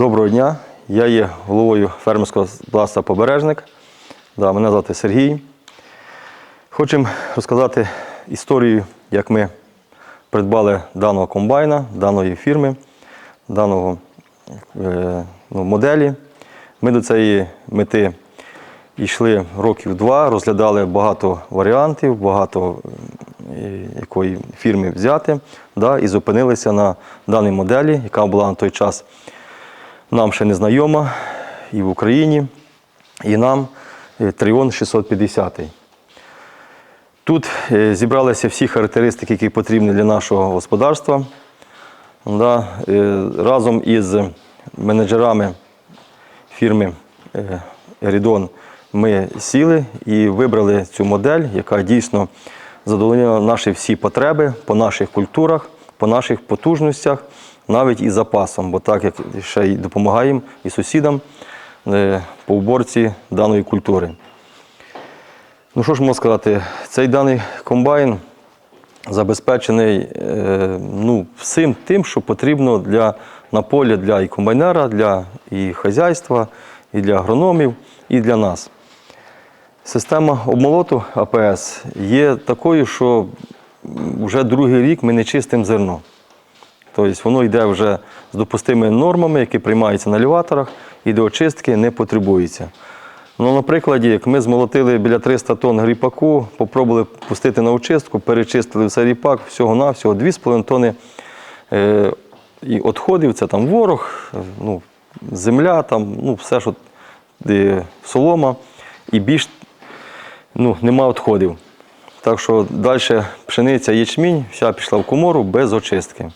Доброго дня. Я є головою фермерського господарства Побережник. Да, мене звати Сергій. Хочемо розказати історію, як ми придбали даного комбайна, даної фірми, даного е, ну, моделі. Ми до цієї мети йшли років два, розглядали багато варіантів, багато якої фірми взяти, да, і зупинилися на даній моделі, яка була на той час нам ще не знайома і в Україні, і нам е, Тріон 650. Тут е, зібралися всі характеристики, які потрібні для нашого господарства. Да, е, разом із менеджерами фірми Ерідон ми сіли і вибрали цю модель, яка дійсно задовольнила наші всі потреби по наших культурах, по наших потужностях, навіть і запасом, бо так як ще й допомагаємо і сусідам е, по уборці даної культури. Ну що ж можна сказати, цей даний комбайн забезпечений е, ну, всім тим, що потрібно для, на полі для і комбайнера, для і хазяйства, і для агрономів, і для нас. Система обмолоту АПС є такою, що вже другий рік ми не чистимо зерно. Тобто воно йде вже з допустимими нормами, які приймаються на елеваторах, і до очистки не потребується. Ну, на як ми змолотили біля 300 тонн гріпаку, попробували пустити на очистку, перечистили все ріпак, всього-навсього 2,5 тонни е, і відходів, це там ворог, ну, земля, там, ну, все, що е, солома, і більш ну, нема відходів. Так що далі пшениця, ячмінь, вся пішла в комору без очистки.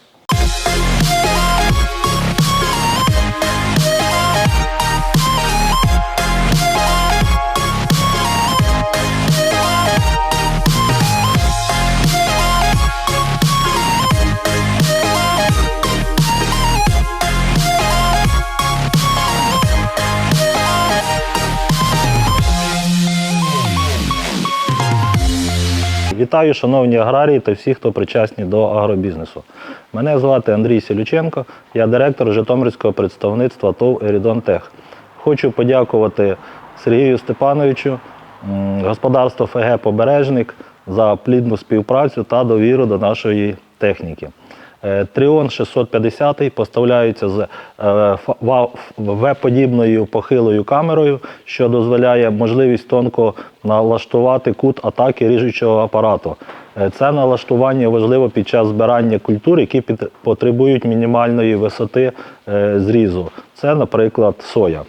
Вітаю, шановні аграрії та всі, хто причасні до агробізнесу. Мене звати Андрій Селюченко, я директор Житомирського представництва ТОВ Ерідон Тех. Хочу подякувати Сергію Степановичу, господарство ФГ Побережник за плідну співпрацю та довіру до нашої техніки. Е, Тріон 650 поставляється з В-подібною похилою камерою, що дозволяє можливість тонко налаштувати кут атаки ріжучого апарату. Е, Це налаштування важливо під час збирання культур, які потребують мінімальної висоти е, зрізу. Це, наприклад, соя.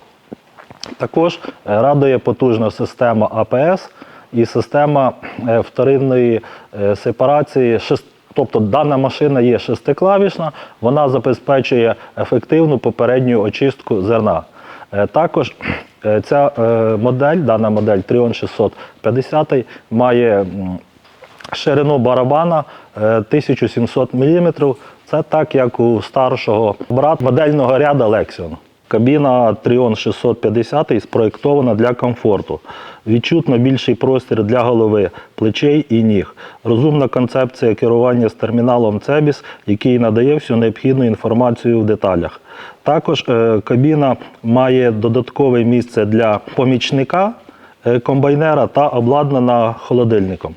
Також е, радує потужна система АПС і система е, вторинної е, сепарації. шест- Тобто дана машина є шестиклавішна, вона забезпечує ефективну попередню очистку зерна. Е, Також е, ця е, модель, дана модель Trion 650 має ширину барабана е, 1700 мм. Це так, як у старшого брата модельного ряду Lexion. Кабіна Trion 650 спроєктована для комфорту. Відчутно більший простір для голови, плечей і ніг. Розумна концепція керування з терміналом CEBIS, який надає всю необхідну інформацію в деталях. Також е, кабіна має додаткове місце для помічника е, комбайнера та обладнана холодильником.